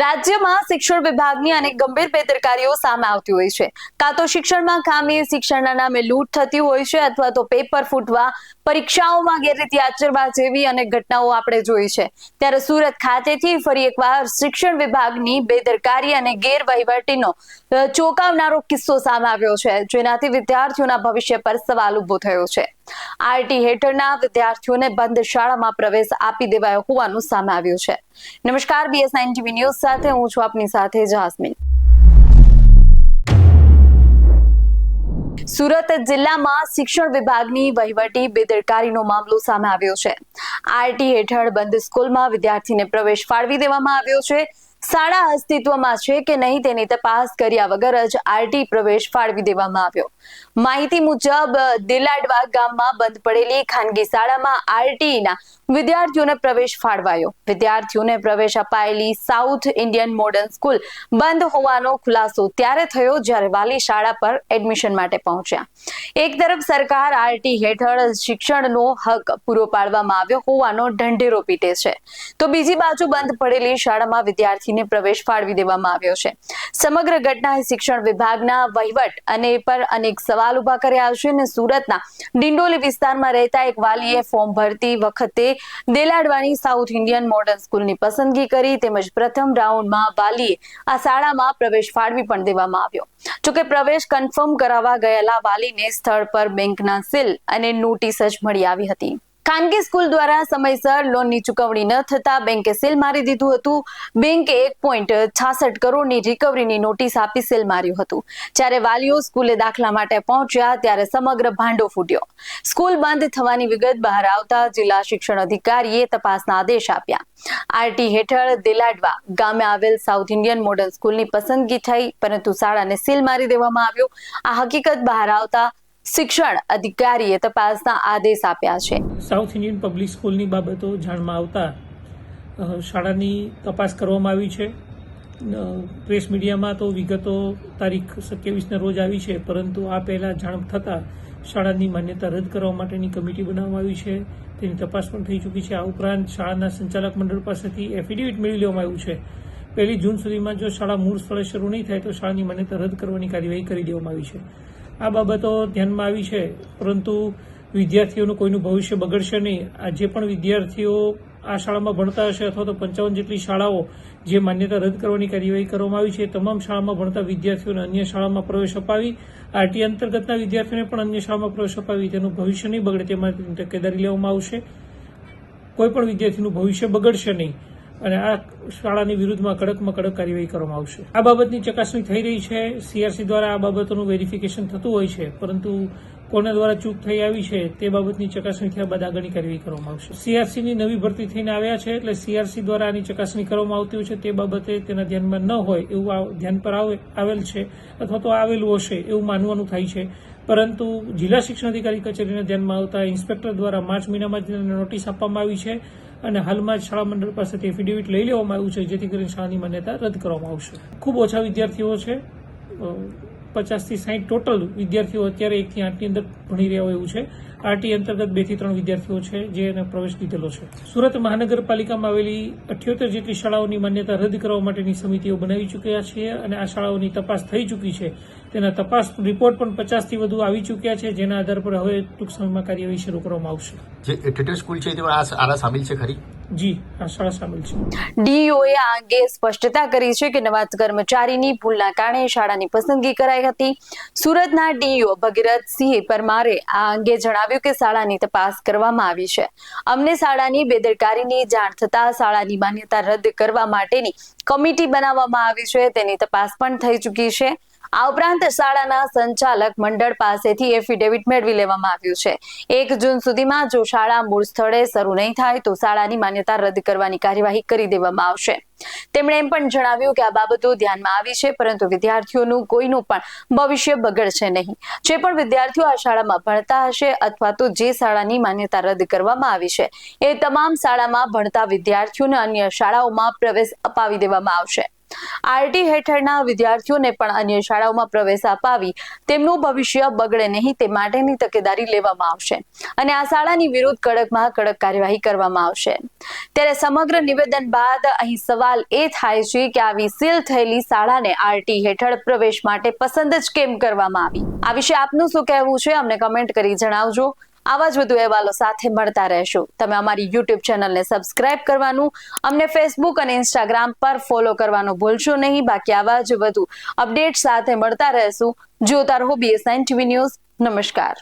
રાજ્યમાં શિક્ષણ વિભાગની અનેક ગંભીર બેદરકારીઓ સામે આવતી હોય છે. કાં તો શિક્ષણમાં ખામી, શિક્ષણના નામે લૂંટ થતી હોય છે અથવા તો પેપર ફૂટવા, પરીક્ષાઓમાં ગેરરીતિ આચરવા જેવી અનેક ઘટનાઓ આપણે જોઈ છે. ત્યારે સુરત ખાતેથી ફરી એકવાર શિક્ષણ વિભાગની બેદરકારી અને ગેરવહીવટીનો ચોંકાવનારો કિસ્સો સામે આવ્યો છે, જેનાથી વિદ્યાર્થીઓના ભવિષ્ય પર સવાલ ઊભો થયો છે. આરટી હેઠળના વિદ્યાર્થીઓને બંધ શાળામાં પ્રવેશ આપી દેવાયો હોવાનું સામે આવ્યું છે. નમસ્કાર બીએસ નાઇન ટીવી ન્યૂઝ સાથે હું છું આપની સાથે જાસ્મીન. સુરત જિલ્લામાં શિક્ષણ વિભાગની વહીવટી બેદરકારીનો મામલો સામે આવ્યો છે. આરટી હેઠળ બંધ સ્કૂલમાં વિદ્યાર્થીને પ્રવેશ ફાળવી દેવામાં આવ્યો છે. શાળા અસ્તિત્વમાં છે કે નહીં તેની તપાસ કર્યા વગર જ આરટી પ્રવેશ ફાળવી દેવામાં આવ્યો. માહિતી મુજબ, દિલાડવા ગામમાં બંધ પડેલી ખાનગી શાળામાં આરટીના વિદ્યાર્થીઓને પ્રવેશ ફાળવાયો. વિદ્યાર્થીઓને પ્રવેશ અપાયેલી સાઉથ ઇન્ડિયન મોડર્ન સ્કૂલ બંધ હોવાનો ખુલાસો ત્યારે થયો જ્યારે વાલી શાળા પર એડમિશન માટે પહોંચ્યા. એક તરફ સરકાર આરટી હેઠળ શિક્ષણનો હક પૂરો પાડવામાં આવ્યો હોવાનો ઢંઢેરો પીટે છે. તો બીજી બાજુ બંધ પડેલી શાળામાં વિદ્યાર્થીને પ્રવેશ ફાળવી દેવામાં આવ્યો છે. સમગ્ર ઘટનાએ શિક્ષણ વિભાગના વહીવટ અને પર અનેક સવાલ ઊભા કર્યા છે અને સુરતના ડિંડોલી વિસ્તારમાં રહેતા એક વાલીએ ફોર્મ ભરતી વખતે દેલાડવાની સાઉથ ઇન્ડિયન મોડર્ન સ્કૂલની પસંદગી કરી તેમજ પ્રથમ રાઉન્ડમાં વાલીએ આ શાળામાં પ્રવેશ ફાળવી પણ દેવામાં આવ્યો. જોકે પ્રવેશ કન્ફર્મ કરાવવા ગયેલા વાલીને સ્થળ પર બેંકના સીલ અને નોટિસ જ મળી આવી હતી. ખાનગી સ્કૂલ દ્વારા સમયસર લોનની ચુકવણી ન થતા બેંકે સેલ મારી દીધું હતું. બેંકે એક પોઈન્ટ છાસઠ કરોડની રિકવરીની નોટિસ આપી સેલ માર્યું હતું. જ્યારે વાલીઓ સ્કૂલે દાખલા માટે પહોંચ્યા ત્યારે સમગ્ર ભાંડો ફૂટ્યો. સ્કૂલ બંધ થવાની વિગત બહાર આવતા જિલ્લા શિક્ષણ અધિકારીએ તપાસના આદેશ આપ્યા. આરટી હેઠળ દિલાડવા ગામે આવેલ સાઉથ ઇન્ડિયન મોડલ સ્કૂલની પસંદગી થઈ, પરંતુ શાળાને સીલ મારી દેવામાં આવ્યો. આ હકીકત બહાર આવતા શિક્ષણ અધિકારીએ તપાસના આદેશ આપ્યા છે. સાઉથ ઇન્ડિયન પબ્લિક સ્કૂલની બાબતો જાણમાં આવતા શાળાની તપાસ કરવામાં આવી છે. પ્રેસ મીડિયામાં તો વિગતો તારીખ સત્યાવીસના રોજ આવી છે, પરંતુ આ પહેલાં જાણ થતાં શાળાની માન્યતા રદ કરવા માટેની કમિટી બનાવવામાં આવી છે. તેની તપાસ પણ થઈ ચૂકી છે. આ ઉપરાંત શાળાના સંચાલક મંડળ પાસેથી એફિડેવિટ મેળવી લેવામાં આવ્યું છે. પહેલી જૂન સુધીમાં જો શાળા મૂળ સ્થળે શરૂ નહીં થાય, તો શાળાની માન્યતા રદ કરવાની કાર્યવાહી કરી દેવામાં આવી છે. આ બાબતો ધ્યાનમાં આવી છે. પરંતુ વિદ્યાર્થીઓનું કોઈનું ભવિષ્ય બગડશે નહીં. આ જે પણ વિદ્યાર્થીઓ આ શાળામાં ભણતા હશે અથવા તો પંચાવન જેટલી શાળાઓ જે માન્યતા રદ કરવાની કાર્યવાહી કરવામાં આવી છે તમામ શાળામાં ભણતા વિદ્યાર્થીઓને અન્ય શાળામાં પ્રવેશ અપાવી, આરટી અંતર્ગતના વિદ્યાર્થીઓને પણ અન્ય શાળામાં પ્રવેશ અપાવી, તેનું ભવિષ્ય નહીં બગડે તે માટે તકેદારી લેવામાં આવશે. કોઈ પણ વિદ્યાર્થીનું ભવિષ્ય બગડશે નહીં. અને આ શાળાની વિરુદ્ધમાં કડકમાં કડક કાર્યવાહી કરવામાં આવશે. આ બાબતની ચકાસણી થઈ રહી છે. સીઆરસી દ્વારા આ બાબતોનું વેરિફિકેશન થતું હોય છે, પરંતુ કોના દ્વારા ચૂક થઈ આવી છે તે બાબતની ચકાસણી થયા બાદ આગળની કાર્યવાહી કરવામાં આવશે. સીઆરસીની નવી ભરતી થઈને આવ્યા છે એટલે સીઆરસી દ્વારા આની ચકાસણી કરવામાં આવતી હોય છે. તે બાબતે તેના ધ્યાનમાં ન હોય એવું ધ્યાન પર આવે- આવેલ છે અથવા તો આવેલું હશે એવું માનવાનું થાય છે. પરંતુ જિલ્લા શિક્ષણ અધિકારી કચેરીને ધ્યાનમાં આવતા ઇન્સ્પેક્ટર દ્વારા માર્ચ મહિનામાં જ નોટિસ આપવામાં આવી છે અને હાલમાં જ શાળા મંડળ પાસેથી એફિડેવિટ લઈ લેવામાં આવ્યું છે, જેથી કરીને શાળાની માન્યતા રદ કરવામાં આવશે. ખૂબ ઓછા વિદ્યાર્થીઓ છે. પચાસથી સાહીઠ ટોટલ વિદ્યાર્થીઓ અત્યારે એકથી આઠની અંદર ભણી રહ્યા હોય એવું છે. આરટી અંતર્ગત બેથી ત્રણ વિદ્યાર્થીઓ છે જે એને પ્રવેશ લીધેલો છે. સુરત મહાનગરપાલિકામાં આવેલી અઠ્યોતેર જેટલી શાળાઓની માન્યતા રદ કરવા માટેની સમિતિઓ બનાવી ચૂક્યા છે અને આ શાળાઓની તપાસ થઈ ચૂકી છે. તેના તપાસ રિપોર્ટ પણ પચાસથી વધુ આવી ચૂક્યા છે, જેના આધાર પર હવે ટૂંક સમયમાં કાર્યવાહી શરૂ કરવામાં આવશે. સ્કૂલ છે છે ખરી? ડીઓએ આ સ્પષ્ટતા કરી છે કે નવા કર્મચારીની ભૂલના કારણે શાળાની પસંદગી કરાઈ હતી. સુરતના ડીઓ ભગીરથસિંહ પરમારે આ અંગે જણાવ્યું કે શાળાની તપાસ કરવામાં આવી છે. અમને શાળાની બેદરકારીની જાણ થતા શાળાની માન્યતા રદ કરવા માટેની કમિટી બનાવવામાં આવી છે. તેની તપાસ પણ થઈ ચૂકી છે. આ ઉપરાંત શાળાના સંચાલક મંડળ પાસેથી એફિડેવિટ મેળવી લેવામાં આવ્યું છે. એક જૂન સુધીમાં જો શાળા મૂળ સ્થળે શરૂ નહીં થાય તો શાળાની માન્યતા રદ કરવાની કાર્યવાહી કરી દેવામાં આવશે. તેમણે એમ પણ જણાવ્યું કે આ બાબતો ધ્યાનમાં આવી છે, પરંતુ વિદ્યાર્થીઓનું કોઈનું પણ ભવિષ્ય બગડશે નહીં. જે પણ વિદ્યાર્થીઓ આ શાળામાં ભણતા હશે અથવા તો જે શાળાની માન્યતા રદ કરવામાં આવી છે, એ તમામ શાળામાં ભણતા વિદ્યાર્થીઓને અન્ય શાળાઓમાં પ્રવેશ અપાવી દેવામાં આવશે. આરટી હેઠળના વિદ્યાર્થીઓને પણ અન્ય શાળાઓમાં પ્રવેશ અપાવી તેમનું ભવિષ્ય બગડે નહીં તે માટેની તકેદારી લેવામાં આવશે. અને આ શાળાની વિરુદ્ધ કડકમાં કડક કાર્યવાહી કરવામાં આવશે. ત્યારે સમગ્ર નિવેદન બાદ અહીં સવાલ એ થાય છે કે આવી સીલ થયેલી શાળાને આરટી હેઠળ પ્રવેશ માટે પસંદ જ કેમ કરવામાં આવી? આ વિશે આપનું શું કહેવું છે? અમને કમેન્ટ કરી જણાવજો. આવા જ વધુ અહેવાલો સાથે મળતા રહેશો. તમે અમારી યુટ્યુબ ચેનલને સબસ્ક્રાઇબ કરવાનું, અમને ફેસબુક અને ઇન્સ્ટાગ્રામ પર ફોલો કરવાનું ભૂલશો નહીં. બાકી આવા જ વધુ અપડેટ સાથે મળતા રહેશું. જોતા રહો બીએસઆઈન ટીવી ન્યૂઝ નમસ્કાર.